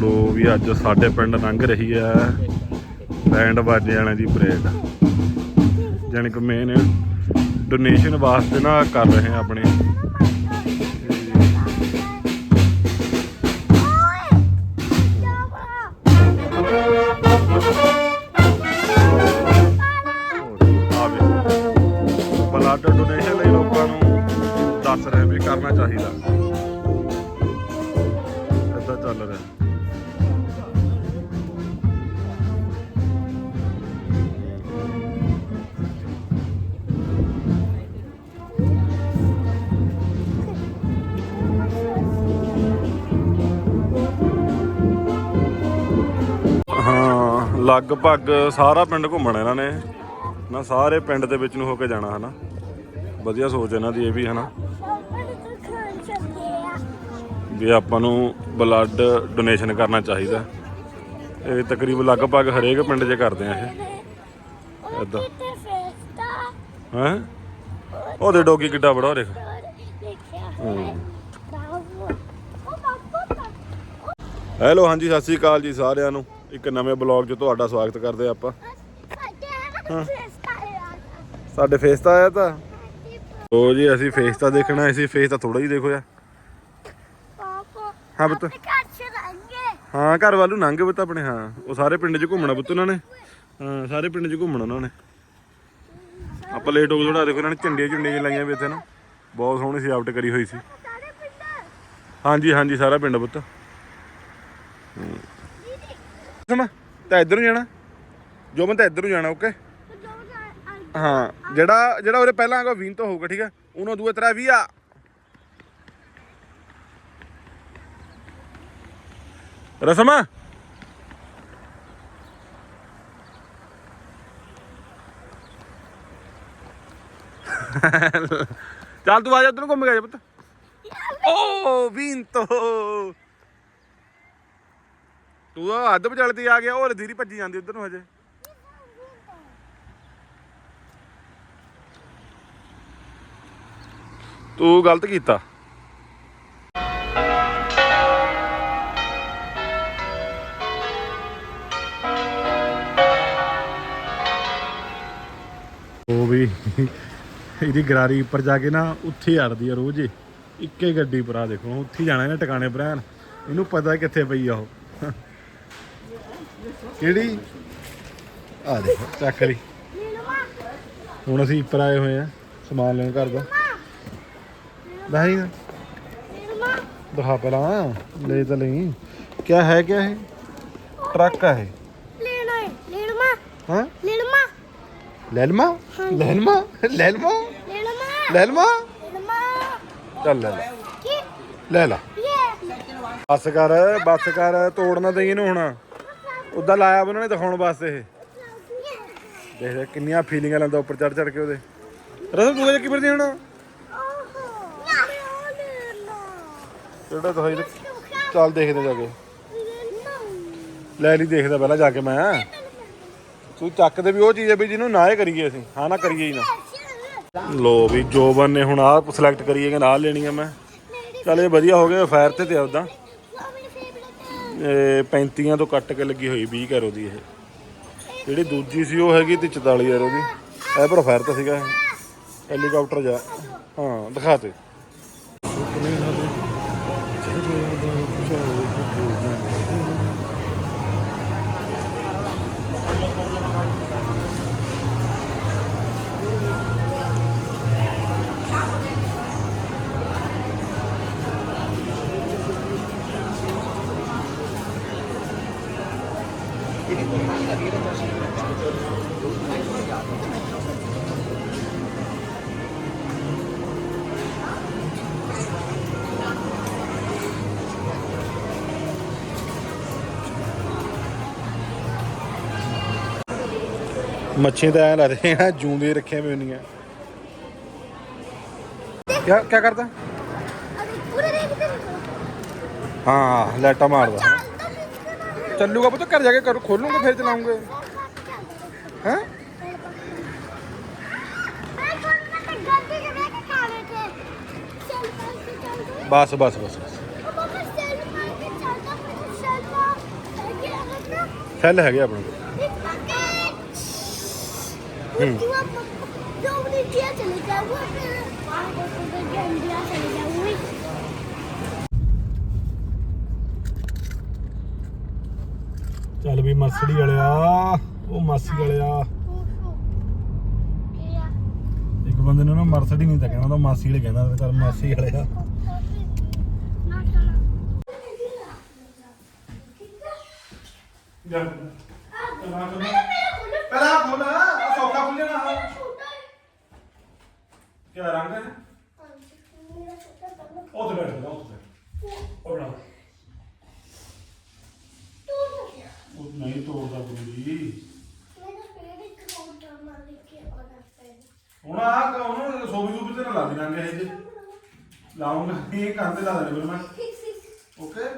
ਲੋ ਵੀ ਅੱਜ ਸਾਡੇ ਪਿੰਡ ਲੰਘ ਰਹੀ ਹੈ ਬੈਂਡ ਬਾਜੇ ਵਾਲਿਆਂ ਦੀ ਪਰੇਡ ਜਾਣੀ ਕਿ ਮੇਨ ਡੋਨੇਸ਼ਨ ਵਾਸਤੇ ਨਾ ਕਰ ਰਹੇ ਆ ਆਪਣੇ। ਬਲੱਡ ਡੋਨੇਸ਼ਨ ਲਈ ਲੋਕਾਂ ਨੂੰ ਦੱਸ ਰਹੇ ਵੀ ਕਰਨਾ ਚਾਹੀਦਾ। ਏਦਾਂ ਚੱਲ ਰਿਹਾ। ਲਗਭਗ ਸਾਰਾ ਪਿੰਡ ਘੁੰਮਣਾ ਇਹਨਾਂ ਨੇ। ਨਾ ਸਾਰੇ ਪਿੰਡ ਦੇ ਵਿੱਚ ਨੂੰ ਹੋ ਕੇ ਜਾਣਾ, ਹਨਾ। ਵਧੀਆ ਸੋਚ ਇਹਨਾਂ ਦੀ ਇਹ ਵੀ, ਹਨਾ। ਵੀ ਆਪਾਂ ਨੂੰ ਬਲੱਡ ਡੋਨੇਸ਼ਨ ਕਰਨਾ ਚਾਹੀਦਾ। ਇਹ ਤਕਰੀਬਨ ਲਗਭਗ ਹਰੇਕ ਪਿੰਡ 'ਚ ਕਰਦੇ ਆ ਇਹ। ਏਦਾਂ। ਹੈ? ਉਹਦੇ ਡੋਗੀ ਕਿੱਡਾ ਬੜਾ ਹੋ। ਦੇਖ ਹੈਲੋ, ਹਾਂਜੀ, ਸਤਿ ਸ੍ਰੀ ਅਕਾਲ ਜੀ ਸਾਰਿਆਂ ਨੂੰ। ਇੱਕ ਨਵੇਂ ਬਲੌਗ 'ਚ ਤੁਹਾਡਾ ਸਵਾਗਤ ਕਰਦੇ ਆ ਆਪਾਂ। ਸਾਡੇ ਫੇਸ ਤਾਂ ਆਇਆ ਤਾਂ। ਉਹ ਜੀ, ਅਸੀਂ ਫੇਸ ਤਾਂ ਦੇਖਣਾ, ਅਸੀਂ ਫੇਸ ਤਾਂ ਥੋੜਾ ਹੀ ਦੇਖੋ ਯਾਰ। ਹਾਂ, ਪੁੱਤ। ਹਾਂ, ਘਰ ਵੱਲ ਨੂੰ ਲੰਘੇ ਪੁੱਤ ਆਪਣੇ, ਹਾਂ। ਉਹ ਸਾਰੇ ਪਿੰਡ 'ਚ ਘੁੰਮਣਾ ਪੁੱਤ ਉਹਨਾਂ ਨੇ। ਹਾਂ, ਸਾਰੇ ਪਿੰਡ 'ਚ ਘੁੰਮਣਾ ਉਹਨਾਂ ਨੇ। ਆਪਾਂ ਲੇਟ ਹੋ ਗਏ ਥੋੜਾ ਦੇਖੋ ਇਹਨਾਂ ਨੇ ਝੰਡੀਆਂ ਝੁੰਡੀਆਂ ਜਿਹੀਆਂ ਲਾਈਆਂ ਵੀ ਇੱਥੇ ਨਾ। ਬਹੁਤ ਸੋਹਣੀ ਸਜਾਵਟ ਕਰੀ ਹੋਈ ਸੀ। ਹਾਂਜੀ ਹਾਂਜੀ, ਸਾਰਾ ਪਿੰਡ ਪੁੱਤ। ਸਮਾ ਤਾਂ ਇੱਧਰ ਨੂੰ ਜਾਣਾ? ਜੋ ਤਾਂ ਇੱਧਰ ਨੂੰ ਜਾਣਾ ਓਕੇ ਹਾਂ, ਜਿਹੜਾ ਜਿਹੜਾ ਉਹਦੇ ਪਹਿਲਾਂ ਆਗਾ 20 ਤੋਂ ਹੋਊਗਾ, ਠੀਕ ਹੈ ਉਹਨੂੰ ਦੂਏ ਤਰ੍ਹਾਂ 20 ਆ। ਰਸਮਾ? ਚੱਲ ਤੂੰ ਆ ਜਾ, ਉਧਰ ਘੁੰਮ ਕੇ ਆ ਜਾ ਪੁੱਤ। ਓ ਵਿੰਤੋ ਤੂੰ। ਤੂੰ ਅੱਧ ਵਿਚਾਲੇ ਤੇ ਆ ਗਿਆ ਉਹ ਰਦੀਰੀ ਭੱਜੀ ਜਾਂਦੀ ਉਧਰ ਨੂੰ ਹਜੇ। ਤੂੰ ਗਲਤ ਕੀਤਾ। ਉਹ ਵੀ ਇਹਦੀ ਗਰਾਰੀ ਉੱਪਰ ਜਾ ਕੇ ਨਾ ਉੱਥੇ ਅੜਦੀ ਆ ਰੋਜ਼ ਹੀ। ਇੱਕੇ ਗੱਡੀ ਪਰ ਦੇਖੋ, ਉੱਥੇ ਜਾਣਾ ਇਹਨੇ ਟਿਕਾਣੇ ਬਰੈਨ ਇਹਨੂੰ ਪਤਾ ਕਿੱਥੇ ਪਈ ਆ ਉਹ। ਕਿਹੜੀ? ਆ ਦੇਖੋ, ਚੱਕ ਲਈ। ਹੁਣ ਅਸੀਂ ਉੱਪਰ ਆਏ ਹੋਏ ਆ, ਸਮਾਨ ਲੈਣ ਘਰ ਦਾ। ਨਹੀਂ ਦਿਖਾ ਪਹਿਲਾਂ, ਲੈ ਤਾਂ ਲਈ। ਕੀ ਹੈ ਕੀ ਹੈ ਟਰੱਕ ਹੈ ਹਾਂ? ਲੈਲਮਾ? ਲੈਲਮਾ? ਲੈਲਮਾ? ਲੈਲਮਾ? ਚੱਲ ਲੈ ਲੈ। ਲੈ ਲਾ। ਬੱਸ ਕਰ ਬੱਸ ਕਰ ਤੋੜ ਨਾ ਇਹਨੂੰ ਹੁਣ। ਉਦਾਂ ਲਾਇਆ ਉਹਨਾਂ ਨੇ ਦਿਖਾਉਣ ਵਾਸਤੇ ਇਹ। ਦੇਖ ਦੇਖ, ਕਿੰਨੀਆਂ ਫੀਲਿੰਗਾਂ ਲੈਂਦਾ ਉੱਪਰ ਚੜ ਚੜ ਕੇ ਉਹਦੇ। ਰਸਮ ਤੂੰ ਕੀ ਫਿਰਦੀ ਹੁਣ? ਕਿਹੜਾ ਦਿਖਾਈ ਦੇ? ਚੱਲ ਦੇਖਦੇ ਜਾ ਕੇ। ਲੈ ਲਈ ਦੇਖਦਾ ਪਹਿਲਾਂ ਜਾ ਕੇ ਮੈਂ। ਤੂੰ ਚੱਕਦੇ ਵੀ ਉਹ ਚੀਜ਼ ਹੈ ਵੀ ਜਿਹਨੂੰ ਨਾ ਹੀ ਕਰੀਏ ਅਸੀਂ। ਹਾਂ, ਨਾ ਕਰੀਏ ਹੀ ਨਾ। ਲੋ ਵੀ ਜੋਬਨ ਨੇ ਹੁਣ ਆਹ ਸਿਲੈਕਟ ਕਰੀਏ ਕਿ ਨਾ ਲੈਣੀ ਆ ਮੈਂ। ਚੱਲ ਇਹ ਵਧੀਆ ਹੋ ਗਿਆ ਫਾਇਰ ਤੇ ਤੇ ਉਦਾਂ 35 ਤੋਂ ਕੱਟ ਕੇ ਲੱਗੀ ਹੋਈ 20 ਕੈਰੋ ਦੀ ਇਹ। ਜਿਹੜੀ ਦੂਜੀ ਸੀ ਉਹ ਹੈਗੀ ਤੇ 44 ਯਾਰ ਦੀ। ਇਹ ਪਰ ਤਾਂ ਸੀਗਾ ਇਹ। ਹੈਲੀਕਾਪਟਰ ਜਾ। ਹਾਂ, ਦਿਖਾ ਤੇ। ਮੱਛੀ ਤਾਂ ਐ ਲੱਗਦੇ ਆ ਜੂੰਦੇ ਰੱਖੀਆਂ ਵੀ ਹੁੰਦੀਆਂ। ਕਿਆ ਕਿਆ ਕਰਦਾ? ਹਾਂ ਲੈਟਾ ਮਾਰਦਾ। ਚੱਲੂਗਾ ਪੁੱਤ ਘਰ ਜਾ ਕੇ ਕਰ ਖੋਲੂਗਾ ਫਿਰ ਚਲਾਉਂਗੇ। ਹੈ? ਬਸ ਬਸ ਬਸ ਬਸ। ਸੈੱਲ ਹੈਗੇ ਆਪਣੇ ਕੋਲ। ਤੂੰ ਆ ਜੋ ਵੀ ਕਿਹਾ ਚਲੇ ਜਾ ਉਹ ਫਿਰ ਆਹ ਕੋਸ ਤੇ ਗੰਦਿਆ ਚਲੇ ਜਾ ਉਹ ਚੱਲ ਵੀ ਮਾਸੜੀ ਵਾਲਿਆ ਉਹ ਮਾਸੀ ਵਾਲਿਆ ਇੱਕ ਬੰਦੇ ਨੇ ਨਾ ਮਰਸੜੀ ਨਹੀਂ ਤਾਂ ਕਹਿਣਾ ਤਾਂ ਮਾਸੀ ਵਾਲੇ ਕਹਿੰਦਾ ਚੱਲ ਮਾਸੀ ਵਾਲਿਆ ਜਾ ਪਹਿਲਾਂ ਫੋਨ ਆ ਸੌਖਾ ਖੁੱਲ ਜਾਣਾ ਕਿਹੜਾ ਰੰਗ ਹੈ? ਉਹ ਤੇ ਬੈਠ ਉਹ ਤੇ ਉਹ ਬਣਾ। ਉਹ ਨਹੀਂ ਤੋੜਦਾ ਜੀ ਹੁਣ ਆ ਉਹਨੂੰ ਸੋਭੀ ਸੂਬੀ ਤੇ ਨਾ ਲਾ ਦੇਣਾ ਇਹ ਜੇ ਲਾਉਂਗਾ ਇਹ ਕੰਨ ਤੇ ਲਾ ਦੇਣੇ ਫਿਰ ਮੈਂ। ਓਕੇ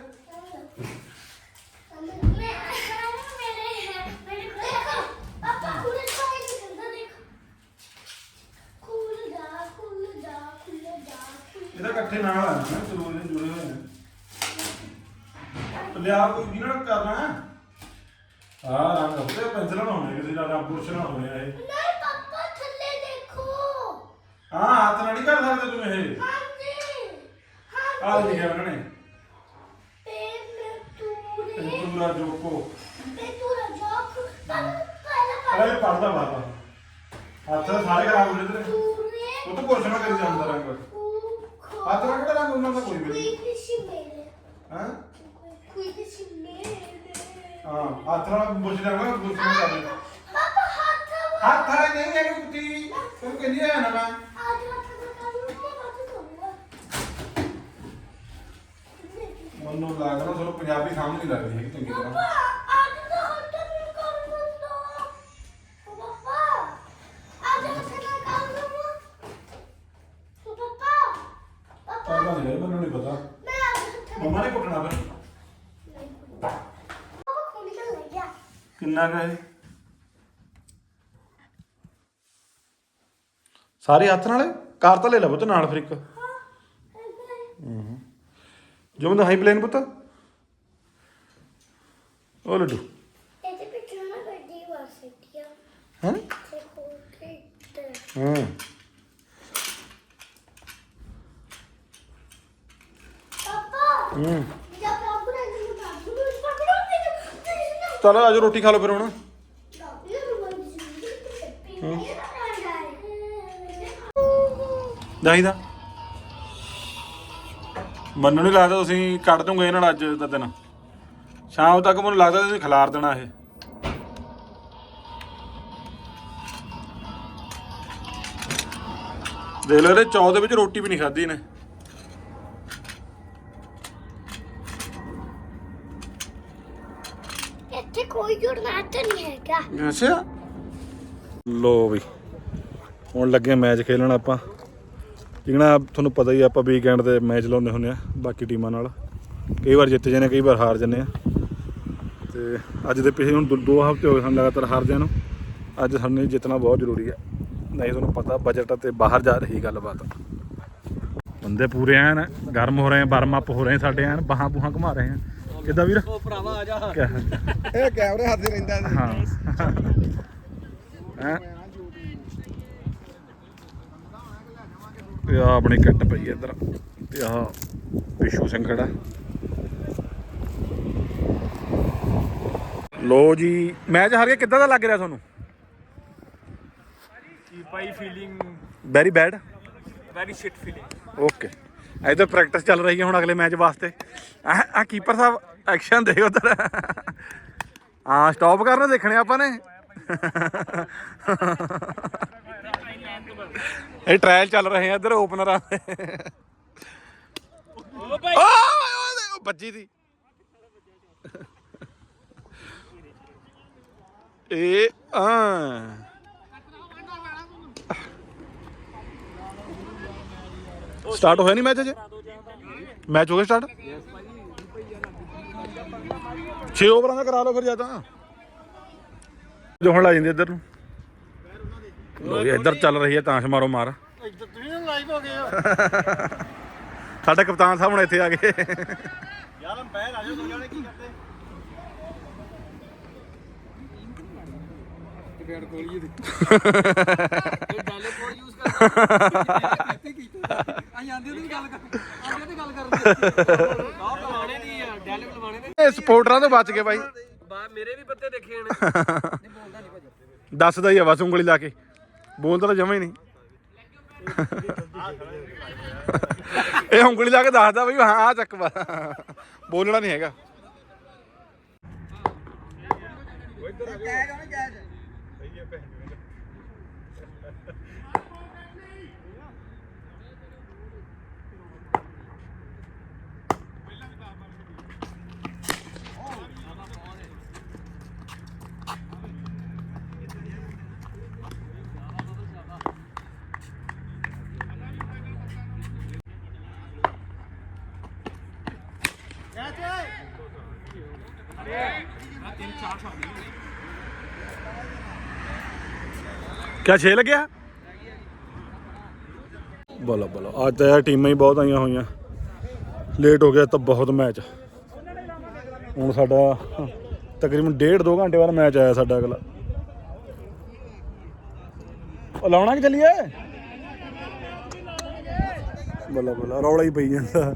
ਇਹਦਾ ਇਕੱਠੇ ਨਾਲ ਆਣਾ ਨਾ ਚਲੋ ਇਹਦੇ ਜੁੜੇ ਹੋਏ ਨੇ ਤੇ ਲਿਆ ਕੋਈ ਵੀ ਨਾ ਕਰਨਾ ਹੈ? ਆ ਰੰਗ ਉੱਤੇ ਪੈਨਸਲ ਬਣਾਉਣੇ ਕਿਸੇ ਦਾ ਰੰਗ ਬੁਰਸ਼ ਨਾ ਹੋਣੇ ਇਹ। ਹਾਂ ਹੱਥ ਨਾਲ ਨਹੀਂ ਕਰ ਸਕਦੇ ਤੂੰ ਇਹ। ਆ ਲਿਖਿਆ ਉਹਨਾਂ ਨੇ। ਪੂਰਾ ਜੋਕੋ। ਅਰੇ ਪੜਦਾ ਬਾਬਾ ਹੱਥ ਸਾਰੇ ਖਰਾਬ ਹੋ ਜਾਂਦੇ ਨੇ। ਉਹ ਤਾਂ ਬੁਰਸ਼ ਨਾਲ ਕਰੀ ਜਾਂਦਾ ਰੰਗ। ਹੱਥ ਨਾਲ ਕਿਹੜਾ ਰੰਗ ਉਹਨਾਂ ਦਾ ਕੋਈ ਵੀ ਨਹੀਂ। ਹਾਂ? ਹਾਂ ਹੱਥ ਨਾਲ ਬੁਰਸ਼ ਨਾਲ ਬੁਰਸ਼ ਨਾਲ ਕਰ ਲੈ। ਹੱਥ ਆ ਨਹੀਂ ਹੈ ਕੁੱਤੀ। ਤੂੰ ਕਹਿੰਦੀ ਹੈ ਨਾ ਮੈਂ। ਮੈਨੂੰ ਲੱਗਦਾ ਤੁਹਾਨੂੰ ਪੰਜਾਬੀ ਸਮਝ ਨਹੀਂ ਲੱਗਦੀ ਹੈਗੀ ਚੰਗੀ ਤਰ੍ਹਾਂ। ਪਤਾ ਨਹੀਂ ਪਤਾ। ਮੰਮਾ ਨੇ ਕੁੱਟਣਾ ਫਿਰ? ਕਿੰਨਾ ਕਾ ਇਹ? ਸਾਰੇ ਹੱਥ ਨਾਲ ਕਾਰ ਤਾਂ ਲੈ ਲੈ ਪੁੱਤ ਨਾਲ ਫਿਰ ਇੱਕ। ਜੋ ਮੈਂ ਹਾਈ ਪਲੇਨ ਪੁੱਤ। ਉਹ ਲੱਡੂ ਇਹਦੇ ਪਿੱਛੇ ਨਾ ਗੱਡੀ ਵਾਸਤੀ ਆ ਹਾਂ ਤੇ ਹੋਰ ਤੇ ਹਾਂ ਪਾਪਾ ਹੂੰ ਜਦ ਬਾਬੂ ਨੇ ਮੈਨੂੰ ਬਾਬੂ ਨੂੰ ਪਕੜੋ ਤੇ ਤੇ ਚਲ ਆਜੋ ਰੋਟੀ ਖਾ ਲਓ ਫਿਰ ਹੁਣ। ਚਾਹੀਦਾ ਮੈਨੂੰ ਨਹੀਂ ਲੱਗਦਾ ਤੁਸੀਂ ਕੱਢ ਦੂੰਗੇ ਇਹਨਾਂ ਨਾਲ ਅੱਜ ਦਾ ਦਿਨ। ਸ਼ਾਮ ਤੱਕ ਮੈਨੂੰ ਲੱਗਦਾ ਤੁਸੀਂ ਖਿਲਾਰ ਦੇਣਾ ਇਹ। ਦੇਖ ਲਓ ਇਹਦੇ ਚੌ ਦੇ ਵਿੱਚ ਰੋਟੀ ਵੀ ਨਹੀਂ ਖਾਧੀ ਨੇ ਇੱਥੇ ਕੋਈ ਜੁਰਮਾਨਾ ਨਹੀਂ ਹੈਗਾ। ਅੱਛਾ। ਲੋ ਵੀ ਹੁਣ ਲੱਗੇ ਮੈਚ ਖੇਲਣ ਆਪਾਂ। ਜਿਗਣਾ ਤੁਹਾਨੂੰ ਪਤਾ ਹੀ ਆ, ਆਪਾਂ ਵੀਕਐਂਡ ਤੇ ਮੈਚ ਲਾਉਂਦੇ ਹੁੰਦੇ ਆ ਬਾਕੀ ਟੀਮਾਂ ਨਾਲ। ਕਈ ਵਾਰ ਜਿੱਤ ਜਾਂਦੇ ਆ, ਕਈ ਵਾਰ ਹਾਰ ਜਾਂਦੇ ਆ। ਤੇ ਅੱਜ ਦੇ ਪਿਛਲੇ ਹੁਣ ਦੋ- ਦੋ ਹਫ਼ਤੇ ਹੋ ਗਏ ਸਾਨੂੰ ਲਗਾਤਾਰ ਹਾਰਦਿਆਂ ਨੂੰ। ਅੱਜ ਸਾਨੂੰ ਜਿੱਤਣਾ ਬਹੁਤ ਜ਼ਰੂਰੀ ਹੈ ਨਹੀਂ ਤੁਹਾਨੂੰ ਪਤਾ ਬਜਟ ਤੇ ਬਾਹਰ ਜਾ ਰਹੀ ਗੱਲਬਾਤ। ਬੰਦੇ ਪੂਰੇ ਐਨ ਗਰਮ ਹੋ ਰਹੇ ਆ ਵਾਰਮ ਅਪ ਹੋ ਰਹੇ ਆ ਸਾਡੇ ਐਨ ਬਾਹਾਂ ਬੂਹਾਂ ਘੁਮਾ ਰਹੇ ਆ। ਕਿੱਦਾਂ ਵੀਰ? ਉਹ ਭਰਾਵਾ ਆ ਜਾ। ਕਿਆ? ਇਹ ਕੈਮਰੇ ਹੱਥ ਰਹਿੰਦਾ ਹਾਂ। ਹੈਂ? ਤੇ ਆ ਆਪਣੀ ਕਿੱਟ ਪਈ ਹੈ ਇੱਧਰ। ਤੇ ਆ ਵਿਸ਼ੂ ਸਿੰਘ ਖੜਾ। ਲੋ ਜੀ ਮੈਚ ਹਾਰ ਗਿਆ ਕਿੱਦਾਂ ਦਾ ਲੱਗ ਰਿਹਾ ਤੁਹਾਨੂੰ? ਭਾਈ feeling very bad very shit feeling okay ਇਧਰ ਪ੍ਰੈਕਟਿਸ ਚੱਲ ਰਹੀ ਹੈ ਹੁਣ ਅਗਲੇ ਮੈਚ ਵਾਸਤੇ। ਆ ਕੀਪਰ ਸਾਹਿਬ ਐਕਸ਼ਨ ਦੇ ਉਧਰ ਹਾਂ ਸਟਾਪ ਕਰਨਾ ਦੇਖਣੇ ਆਪਾਂ ਨੇ। ਇਹ ਟ੍ਰਾਇਲ ਚੱਲ ਰਹੇ ਆ ਇੱਧਰ ਓਪਨਰਾਂ ਦੇ ਓ ਭਾਈ ਓ ਬੱਜੀ ਦੀ। ਇਹ ਆ ਸਟਾਰਟ ਹੋਇਆ ਨਹੀਂ ਮੈਚ ਅਜੇ? ਮੈਚ ਹੋ ਗਿਆ ਸਟਾਰਟ 6 ਓਵਰਾਂ ਦਾ ਕਰਾ ਲਓ ਫਿਰ ਜਾਂ ਤਾਂ। ਜੋ ਹੁਣ ਲਾ ਜਾਂਦੇ ਇੱਧਰ ਨੂੰ। ਲੋ ਜੀ ਇੱਧਰ ਚੱਲ ਰਹੀ ਹੈ ਤਾਸ਼ ਮਾਰੋ ਮਾਰ। ਇੱਧਰ ਤੁਸੀਂ ਲਾਈਵ ਹੋ ਗਏ ਹੋ। ਸਾਡੇ ਕਪਤਾਨ ਸਾਹਿਬ ਹੁਣ ਇੱਥੇ ਆ ਗਏ। ਯਾਰ ਅੰਪਾਇਰ ਆ ਜਾਓ ਦੋ ਜਾਣੇ ਕੀ ਕਰਦੇ? ਪੈਡ ਖੋਲੀਏ ਤੇ ਇਹ ਡਾਲੇ ਕੋਲ ਯੂਜ਼ ਕਰਦਾ ਕੀਤੀ ਕੀਤਾ? ਅਸੀਂ ਆਂਦੇ ਉਹਦੀ ਗੱਲ ਕਰ ਆਂਦੇ ਤੇ ਗੱਲ ਕਰਦੇ ਆਹ ਲਵਾਣੇ ਦੀ ਆ ਡਾਲੇ ਲਵਾਣੇ ਦੇ ਇਹ ਸਪੋਰਟਰਾਂ ਤੋਂ ਬਚ ਗਏ ਬਾਈ। ਬਾ ਮੇਰੇ ਵੀ ਪੱਤੇ ਦੇਖੇ ਨੇ ਨਹੀਂ ਬੋਲਦਾ ਨਹੀਂ ਭਾਜੀ ਦੱਸਦਾ ਹੀ ਆ ਬਸ ਉਂਗਲੀ ਲਾ ਕੇ। ਬੋਲਦਾ ਤਾਂ ਜਮਾ ਹੀ ਨਹੀਂ। ਇਹ ਉਂਗਲੀ ਲਾ ਕੇ ਦੱਸਦਾ ਬਈ ਹਾਂ ਆ ਚੱਕ ਬਾ। ਬੋਲਣਾ ਨਹੀਂ ਹੈਗਾ। ਕਿਆ, ਛੇ ਲੱਗਿਆ? ਬੋਲੋ ਬੋਲੋ। ਅੱਜ ਤਾਂ ਯਾਰ ਟੀਮਾਂ ਹੀ ਬਹੁਤ ਆਈਆਂ ਹੋਈਆਂ। ਲੇਟ ਹੋ ਗਿਆ ਤਾਂ ਬਹੁਤ ਮੈਚ ਹੁਣ ਸਾਡਾ ਤਕਰੀਬਨ ਡੇਢ ਦੋ ਘੰਟੇ ਬਾਅਦ ਮੈਚ ਆਇਆ ਸਾਡਾ ਅਗਲਾ। ਉਹ ਲਾਉਣਾ ਕਿ ਚੱਲੀਏ? ਬੱਲਾ ਬੱਲਾ। ਰੌਲਾ ਹੀ ਪਈ ਜਾਂਦਾ।